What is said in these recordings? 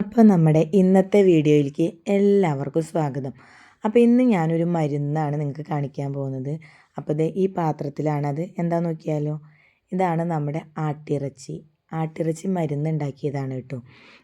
അപ്പോൾ നമ്മുടെ ഇന്നത്തെ വീഡിയോയിലേക്ക് എല്ലാവർക്കും സ്വാഗതം. അപ്പോൾ ഇന്ന് ഞാനൊരു മരുന്നാണ് നിങ്ങൾക്ക് കാണിക്കാൻ പോകുന്നത്. അപ്പോൾ ഈ പാത്രത്തിലാണത് എന്താ നോക്കിയാലോ? ഇതാണ് നമ്മുടെ ആട്ടിറച്ചി. ആട്ടിറച്ചി മരുന്ന് ഉണ്ടാക്കിയതാണ് കേട്ടോ.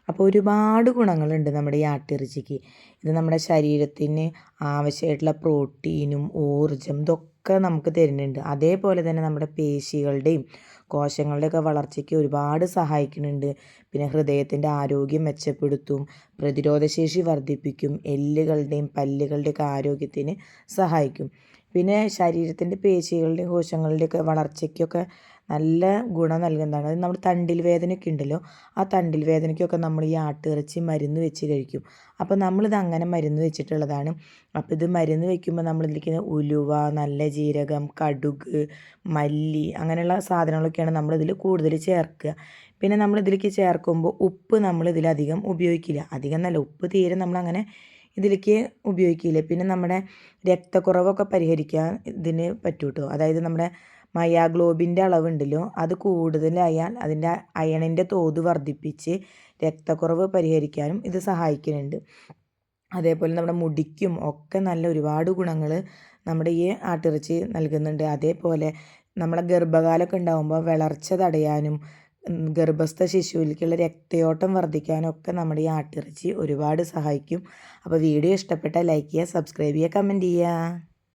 അപ്പോൾ ഒരുപാട് ഗുണങ്ങളുണ്ട് നമ്മുടെ ഈ ആട്ടിറച്ചിക്ക്. ഇത് നമ്മുടെ ശരീരത്തിന് ആവശ്യമായിട്ടുള്ള പ്രോട്ടീനും ഊർജം ഇതൊക്കെ നമുക്ക് തരുന്നുണ്ട്. അതേപോലെ തന്നെ നമ്മുടെ പേശികളുടെയും കോശങ്ങളുടെയൊക്കെ വളർച്ചയ്ക്ക് ഒരുപാട് സഹായിക്കുന്നുണ്ട്. പിന്നെ ഹൃദയത്തിന്റെ ആരോഗ്യം മെച്ചപ്പെടുത്തും പ്രതിരോധശേഷി വർദ്ധിപ്പിക്കും എല്ലുകളുടെയും പല്ലുകളുടെയൊക്കെ ആരോഗ്യത്തിന് സഹായിക്കും. പിന്നെ ശരീരത്തിന്റെ പേശികളുടെയും കോശങ്ങളുടെയൊക്കെ വളർച്ചയ്ക്കൊക്കെ നല്ല ഗുണം നൽകുന്നതാണ്. അത് നമ്മുടെ തണ്ടിൽ വേദനയൊക്കെ ഉണ്ടല്ലോ ആ തണ്ടിൽ വേദനയ്ക്കൊക്കെ നമ്മൾ ഈ ആട്ടിറച്ചി മരുന്ന് വെച്ച് കഴിക്കും. അപ്പോൾ നമ്മളിത് അങ്ങനെ മരുന്ന് വെച്ചിട്ടുള്ളതാണ്. അപ്പോൾ ഇത് മരുന്ന് വെക്കുമ്പോൾ നമ്മളിരിക്കുന്ന ഉലുവ നല്ല ജീരകം കടുക് മല്ലി അങ്ങനെയുള്ള സാധനങ്ങളൊക്കെയാണ് നമ്മളിതിൽ കൂടുതൽ ചേർക്കുക. പിന്നെ നമ്മൾ ഇതിലേക്ക് ചേർക്കുമ്പോൾ ഉപ്പ് നമ്മളിതിലധികം ഉപയോഗിക്കില്ല. അധികം നല്ല ഉപ്പ് തീരെ നമ്മളങ്ങനെ ഇതിലേക്ക് ഉപയോഗിക്കില്ല. പിന്നെ നമ്മുടെ രക്തക്കുറവൊക്കെ പരിഹരിക്കാൻ ഇതിന് പറ്റൂട്ടോ? അതായത് നമ്മുടെ മയാഗ്ലോബിന്റെ അളവുണ്ടല്ലോ അത് കൂടുതലായാൽ അതിന്റെ അയണിന്റെ തോത് വർദ്ധിപ്പിച്ച് രക്തക്കുറവ് പരിഹരിക്കാനും ഇത് സഹായിക്കുന്നുണ്ട്. അതേപോലെ നമ്മുടെ മുടിക്കും ഒക്കെ നല്ല ഒരുപാട് ഗുണങ്ങൾ നമ്മുടെ ഈ ആട്ടിറച്ചി നൽകുന്നുണ്ട്. അതേപോലെ നമ്മളെ ഗർഭകാലമൊക്കെ ഉണ്ടാകുമ്പോൾ വളർച്ച തടയാനും ഗർഭസ്ഥ ശിശുവിലേക്കുള്ള രക്തയോട്ടം വർദ്ധിക്കാനും ഒക്കെ നമ്മുടെ ഈ ആട്ടിറച്ചി ഒരുപാട് സഹായിക്കും. അപ്പോൾ വീഡിയോ ഇഷ്ടപ്പെട്ടാൽ ലൈക്ക് ചെയ്യുക സബ്സ്ക്രൈബ് ചെയ്യുക കമന്റ് ചെയ്യുക.